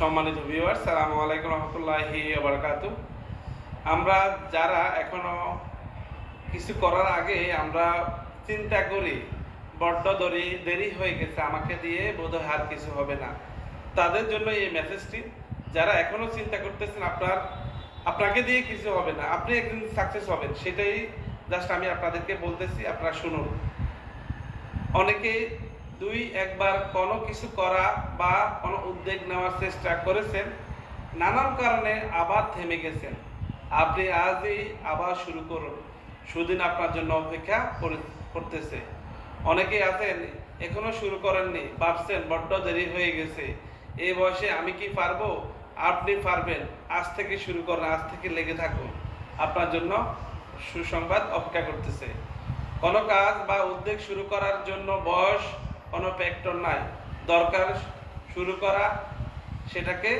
সম্মানিত ভিউয়ার সালামু আলাইকুম রহমতুল্লাহি বারকাত আমরা যারা এখনও কিছু করার আগে আমরা চিন্তা করি, বড্ড দেরি দেরি হয়ে গেছে, আমাকে দিয়ে বোধহয় আর কিছু হবে না। তাদের জন্য এই মেসেজটি যারা এখনও চিন্তা করতেছেন আপনার, আপনাকে দিয়ে কিছু হবে না, আপনি একদিন সাকসেস হবেন, সেটাই জাস্ট আমি আপনাদেরকে বলতেছি, আপনারা শুনুন। অনেকে দুই, একবার কোনো কিছু করা বা কোনো উদ্যোগ নেওয়ার চেষ্টা করেছেন, নানান কারণে আবার থেমে গেছেন। আপনি আজই আবার শুরু করুন। সুদিন আপনার জন্য অপেক্ষা করতেছে। অনেকেই আছেন, এখনও শুরু করেননি, ভাবছেন বড্ড দেরি হয়ে গেছে। এই বয়সে আমি কি পারব? আপনি পারবেন। আজ থেকে শুরু করেন, আজ থেকে লেগে থাকুন। আপনার জন্য সুসংবাদ অপেক্ষা করতেছে। কোনো কাজ বা উদ্যোগ শুরু করার জন্য বয়স কোনো ফ্যাক্টর নাই। দরকার শুরু করা, সেটাকে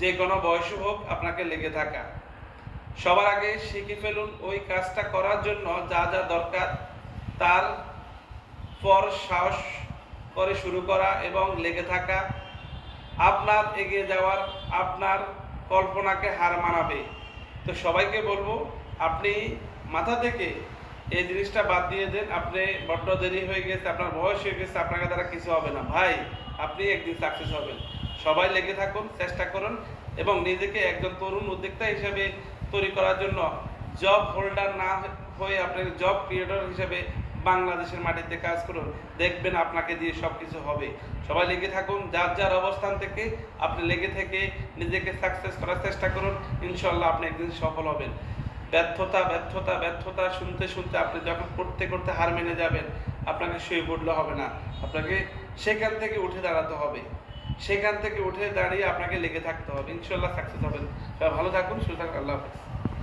যে কোনো বয়সে হোক আপনাকে লেগে থাকা। সবার আগে শিখে ফেলুন ওই কাজটা করার জন্য যা যা দরকার, তার পর সাহস করে শুরু করা এবং লেগে থাকা। আপনার এগিয়ে যাওয়ার, আপনার কল্পনাকে হার মানাবে। তো সবাইকে বলব, আপনি মাথা থেকে এই জিনিসটা বাদ দিয়ে দেন, আপনি বড্ড দেরি হয়ে গেছে, আপনার বয়স হয়ে গেছে, আপনাকে দ্বারা কিছু হবে না। ভাই, আপনি একদিন সাকসেস হবেন। সবাই লেগে থাকুন, চেষ্টা করুন এবং নিজেকে একজন তরুণ উদ্যোক্তা হিসেবে তৈরি করার জন্য জব হোল্ডার না হয়ে আপনি জব ক্রিয়েটর হিসেবে বাংলাদেশের মাটিতে কাজ করুন। দেখবেন আপনাকে দিয়ে সব কিছু হবে। সবাই লেগে থাকুন, যার যার অবস্থান থেকে আপনি লেগে থেকে নিজেকে সাকসেস করার চেষ্টা করুন ইনশাল্লাহ আপনি একদিন সফল হবেন। ব্যর্থতা ব্যর্থতা ব্যর্থতা শুনতে শুনতে আপনি যখন করতে করতে হার মেনে যাবেন, আপনাকে শুয়ে পড়লে হবে না। আপনাকে সেখান থেকে উঠে দাঁড়াতে হবে। সেখান থেকে উঠে দাঁড়িয়ে আপনাকে লেগে থাকতে হবে। ইনশাল্লাহ সাকসেস হবেন। ভালো থাকুন থাকুন, আল্লাহ হাফেজ।